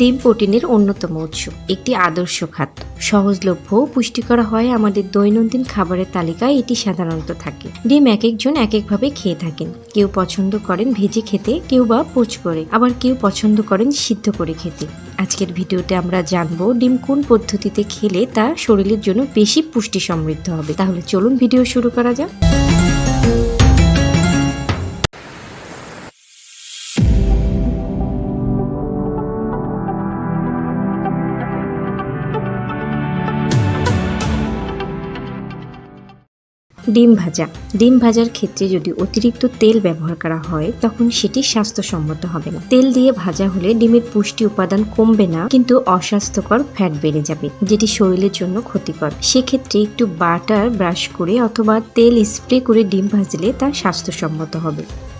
ডিম প্রোটিনের অন্যতম উৎস, একটি আদর্শ খাদ্য। সহজলভ্য পুষ্টিকর হয় আমাদের দৈনন্দিন খাবারের তালিকায়, এটি সাধারণত থাকে। ডিম এক একজন এক একভাবে খেয়ে থাকেন। কেউ পছন্দ করেন ভেজে খেতে, কেউ বা পোচ করে। আবার কেউ পছন্দ করেন সিদ্ধ করে খেতে। আজকের ভিডিওতে আমরা জানব ডিম কোন পদ্ধতিতে খেলে তা শরীরের জন্য বেশি পুষ্টি সমৃদ্ধ হবে। তাহলে চলুন ভিডিও শুরু করা যাক। ডিম ভাজা। ডিম ভাজার ক্ষেত্রে যদি অতিরিক্ত তেল ব্যবহার করা হয়, তখন সেটি স্বাস্থ্যসম্মত হবে না। তেল দিয়ে ভাজা হলে ডিমের পুষ্টি উপাদান কমবে না, কিন্তু অস্বাস্থ্যকর ফ্যাট বেড়ে যাবে, যেটি শরীরের জন্য ক্ষতিকর। সেক্ষেত্রে একটু বাটার ব্রাশ করে অথবা তেল স্প্রে করে ডিম ভাজলে তা স্বাস্থ্যসম্মত হবে।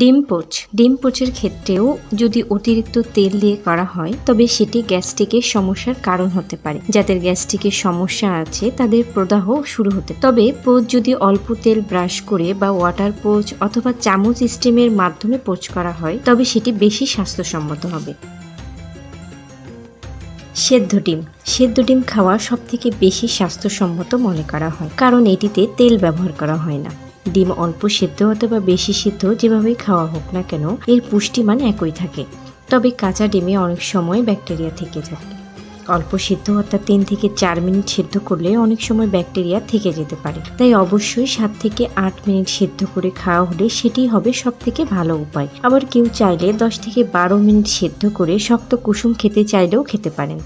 ডিম পোচ। ডিম পোচের ক্ষেত্রেও যদি অতিরিক্ত তেল দিয়ে করা হয়, তবে সেটি গ্যাস্ট্রিকের সমস্যার কারণ হতে পারে। যাদের গ্যাস্ট্রিকের সমস্যা আছে, তাদের প্রদাহ শুরু হতে তবে পোচ যদি অল্প তেল ব্রাশ করে বা ওয়াটার পোচ অথবা চামচ স্টিমের মাধ্যমে পোচ করা হয়, তবে সেটি বেশি স্বাস্থ্যসম্মত হবে। সেদ্ধ ডিম। সেদ্ধ ডিম খাওয়া সব থেকে বেশি স্বাস্থ্যসম্মত মনে করা হয়, কারণ এটিতে তেল ব্যবহার করা হয় না। ডিম অল্প সেদ্ধ অথবা বেশি সিদ্ধ যেভাবেই খাওয়া হোক না কেন, এর পুষ্টিমান একই থাকে। তবে কাঁচা ডিমে অনেক সময় ব্যাকটেরিয়া থেকে থাকে অল্প সিদ্ধ অর্থাৎ তিন থেকে চার মিনিট সিদ্ধ করলে অনেক সময় ব্যাকটেরিয়া থেকে যেতে পারে। তাই অবশ্যই সাত থেকে আট মিনিট সিদ্ধ করে খাওয়া হলে সেটি হবে সব থেকে ভালো উপায়। আবার কেউ চাইলে দশ থেকে বারো মিনিট সিদ্ধ করে শক্ত কুসুম খেতে চাইলেও খেতে পারেন।